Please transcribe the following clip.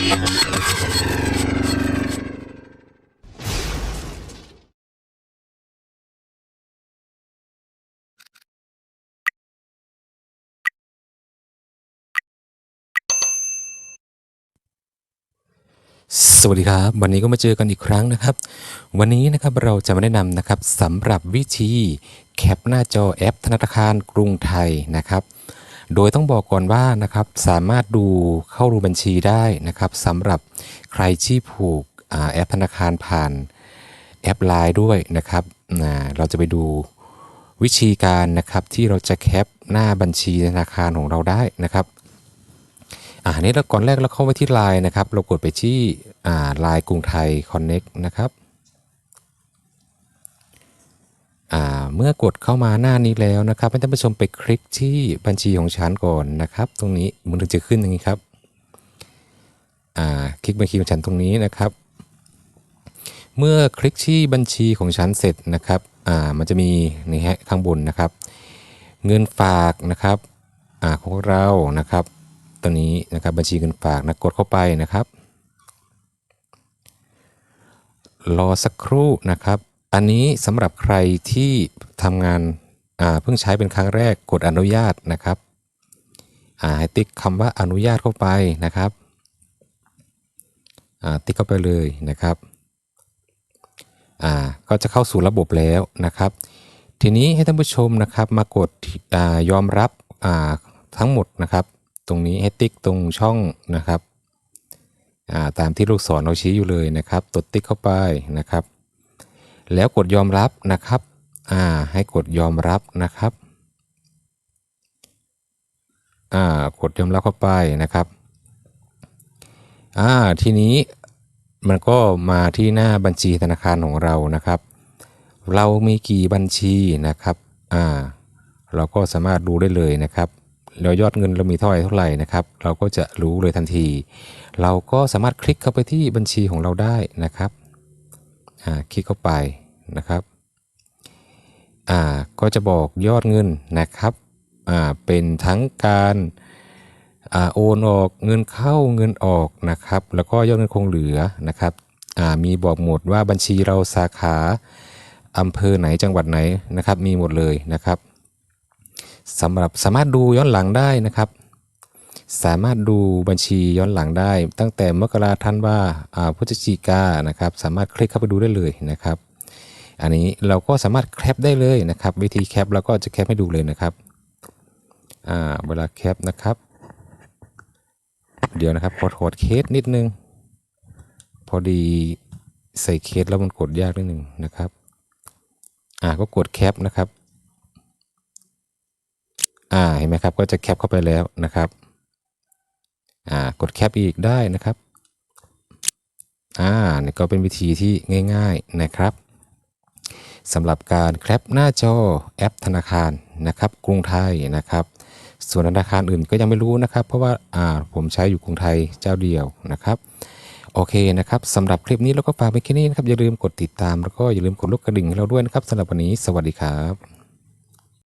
สวัสดีครับ วันนี้ก็มาเจอกันอีกครั้งนะครับ วันนี้นะครับเราจะมาแนะนำนะครับสำหรับวิธีแคปหน้าจอแอปธนาคารกรุงไทยนะครับ โดยต้องบอกก่อนว่านะครับสามารถดูเข้าดูบัญชีได้นะครับสำหรับใครที่ผูกอแอปธนาคารผ่านแอปไลน์ด้วยนะครับเราจะไปดูวิธีการนะครับที่เราจะแคปหน้าบัญชีธนาคารของเราได้นะครับอ่าอันนี้เราก่อนแรกเราเข้าไปที่ไลน์นะครับ เรากดไปที่ไลน์กรุงไทย Connect นะครับอ่า เมื่อกดเข้ามาหน้านี้แล้วนะครับให้ท่านผู้ชมไปคลิกที่บัญชีของฉันก่อนนะครับ ตรงนี้มันถึงจะขึ้นอย่างนี้ครับอ่าคลิกบัญชีของฉันตรงนี้นะครับ เมื่อคลิกที่บัญชีของฉันเสร็จนะครับอ่ามันจะมีนี่ฮะข้างบนนะครับ เงินฝากนะครับอ่าของเรานะครับตัวนี้นะครับบัญชีเงินฝากนะกดเข้าไปนะครับ รอสักครู่นะครับ อันนี้สำหรับใครที่ทำงานเพิ่งใช้เป็นครั้งแรกกดอนุญาตนะครับให้ติ๊กคำว่าอนุญาตเข้าไปนะครับติ๊กเข้าไปเลยนะครับก็จะเข้าสู่ระบบแล้วนะครับ ทีนี้ให้ท่านผู้ชมนะครับมากดอยอมรับทั้งหมดนะครับ ตรงนี้ให้ติ๊กตรงช่องนะครับาตามที่ลูกศรเราชี้อยู่เลยนะครับตดติ๊กเข้าไปนะครับ แล้วกดยอมรับนะครับอ่าให้กดยอมรับนะครับอ่ากดยอมรับเข้าไปนะครับอ่าทีนี้มันก็มาที่หน้าบัญชีธนาคารของเรานะครับ เรามีกี่บัญชีนะครับอ่าเราก็สามารถดูได้เลยนะครับแล้วยอดเงินเรามีเท่าไหร่เท่าไหร่นะครับ เราก็จะรู้เลยทันที เราก็สามารถคลิกเข้าไปที่บัญชีของเราได้นะครับอ่าคลิกเข้าไป นะครับอ่าก็จะบอกยอดเงินนะครับอ่าเป็นทั้งการอ่าโอนออกเงินเข้าเงินออกนะครับ แล้วก็ยอดเงินคงเหลือนะครับอ่ามีบอกหมดว่าบัญชีเราสาขาอำเภอไหนจังหวัดไหนนะครับ มีหมดเลยนะครับสำหรับสามารถดูย้อนหลังได้นะครับ สามารถดูบัญชีย้อนหลังได้ ตั้งแต่มกราธันวาอ่าพฤศจิกานะครับ สามารถคลิกเข้าไปดูได้เลยนะครับ อันนี้เราก็สามารถแคปได้เลยนะครับ วิธีแคปเราก็จะแคปให้ดูเลยนะครับเวลาแคปนะครับ เดี๋ยวนะครับขอถอดเคสนิดนึง พอดีใส่เคสแล้วมันกดยากนิดนึงนะครับอ่าก็กดแคปนะครับอ่าเห็นไหมครับก็จะแคปเข้าไปแล้วนะครับอ่ากดแคปอีกได้นะครับอ่านี่ก็เป็นวิธีที่ง่าย ๆนะครับ สำหรับการแคปหน้าจอแอปธนาคารนะครับกรุงไทยนะครับ ส่วนธนาคารอื่นก็ยังไม่รู้นะครับ เพราะว่าอ่าผมใช้อยู่กรุงไทยเจ้าเดียวนะครับโอเคนะครับสำหรับคลิปนี้เราก็ฝากไปแค่นี้นะครับอย่าลืมกดติดตามแล้วก็อย่าลืมกดลูกกระดิ่งให้เราด้วยนะครับสำหรับวันนี้สวัสดีครับ